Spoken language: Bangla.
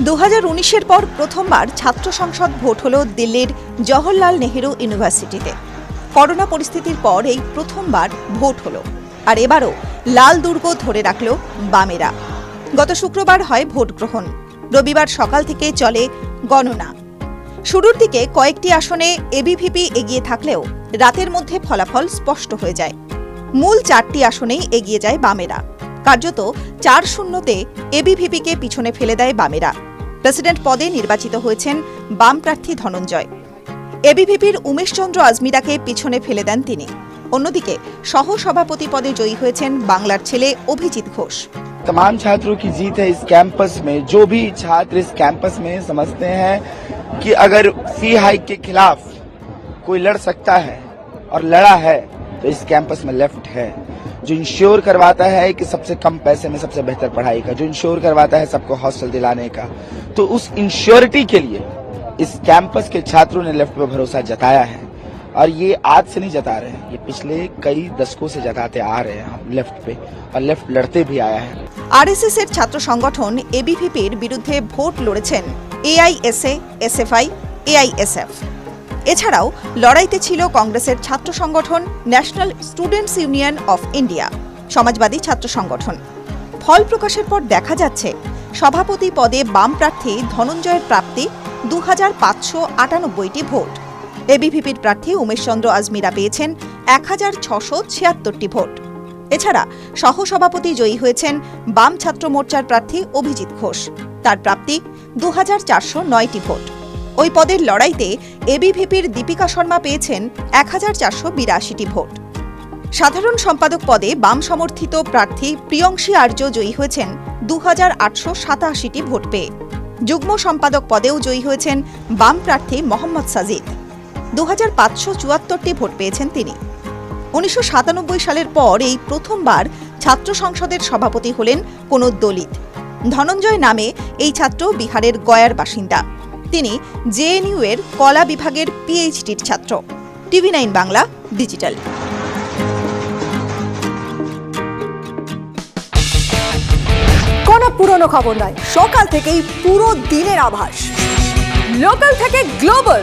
দু পর প্রথমবার ছাত্র সংসদ ভোট হল দিল্লির জওহরলাল নেহেরু ইউনিভার্সিটিতে। করোনা পরিস্থিতির পর এই প্রথমবার ভোট হলো। আর এবারও লাল দুর্গ ধরে রাখল বামেরা। গত শুক্রবার হয় ভোট গ্রহণ। রবিবার সকাল থেকে চলে গণনা। শুরুর দিকে কয়েকটি আসনে এবিভিপি এগিয়ে থাকলেও রাতের মধ্যে ফলাফল স্পষ্ট হয়ে যায়। মূল চারটি আসনেই এগিয়ে যায় বামেরা। কার্যত চার শূন্যতে এবিভিপিকে পিছনে ফেলে দেয় বামেরা। প্রেসিডেন্ট পদে নির্বাচিত হয়েছেন বাম প্রার্থী ধনঞ্জয় এবিভিপির উমেশচন্দ্র আজমিরাকে পিছনে ফেলে দেন তিনি অন্যদিকে সহ সভাপতি পদে জয়ী হয়েছেন বাংলার ছেলে অভিজিৎ ঘোষ तमाम छात्रों की जीत है इस कैंपस में जो भी छात्र इस कैंपस में समझते हैं कि अगर फी हाइक के खिलाफ कोई लड़ सकता है और लड़ा है तो इस कैंपस में लेफ्ट है जो इंश्योर करवाता है कि सबसे कम पैसे में सबसे बेहतर पढ़ाई का जो इंश्योर करवाता है सबको हॉस्टल दिलाने का तो उस इंश्योरिटी के लिए इस कैंपस के छात्रों ने लेफ्ट पे भरोसा जताया है और ये आज से नहीं जता रहे हैं ये पिछले कई दशकों से जताते आ रहे हैं हम लेफ्ट पे और लेफ्ट लड़ते भी आया है আরএসএস এর ছাত্র সংগঠন এবিভিপির বিরুদ্ধে ভোট লড়েছেন এআইএসএ এসএফআই এআইএসএফ এছাড়াও লড়াইতে ছিল কংগ্রেসের ছাত্র সংগঠন National Students Union of India, Samajwadi ছাত্র সংগঠন। ফল প্রকাশের পর দেখা যাচ্ছে, সভাপতি পদে বাম প্রার্থী ধনঞ্জয়ের প্রাপ্তি দু হাজার পাঁচশো আটানব্বইটি ভোট। এবিভিপির প্রার্থী উমেশচন্দ্র আজমিরা পেয়েছেন এক হাজার ছশো ছিয়াত্তরটি ভোট। এছাড়া সহসভাপতি জয়ী হয়েছেন বাম ছাত্র মোর্চার প্রার্থী অভিজিৎ ঘোষ। তার প্রাপ্তি দু হাজার চারশো নয়টি ভোট। ওই পদের লড়াইতে এবিভিপির দীপিকা শর্মা পেয়েছেন এক হাজার চারশো বিরাশিটি ভোট। সাধারণ সম্পাদক পদে বাম সমর্থিত প্রার্থী প্রিয়ংশী আর্য জয়ী হয়েছেন দু হাজার আটশো সাতাশিটি ভোট পেয়ে। যুগ্ম সম্পাদক পদেও জয়ী হয়েছেন বাম প্রার্থী মোহাম্মদ সাজিদ। দু হাজার পাঁচশো চুয়াত্তরটি ভোট পেয়েছেন তিনি। উনিশশো সাতানব্বই সালের পর এই প্রথমবার ছাত্র সংসদের সভাপতি হলেন কোন দলিত। ধনঞ্জয় নামে এই ছাত্র বিহারের গয়ার বাসিন্দা। তিনি জেএনইউ এর কলা বিভাগের পিএইচডির ছাত্র। TV nine Bangla, digital. কোনো পুরনো খবর নয়, সকাল থেকেই পুরো দিনের আভাস। লোকাল থেকে গ্লোবাল।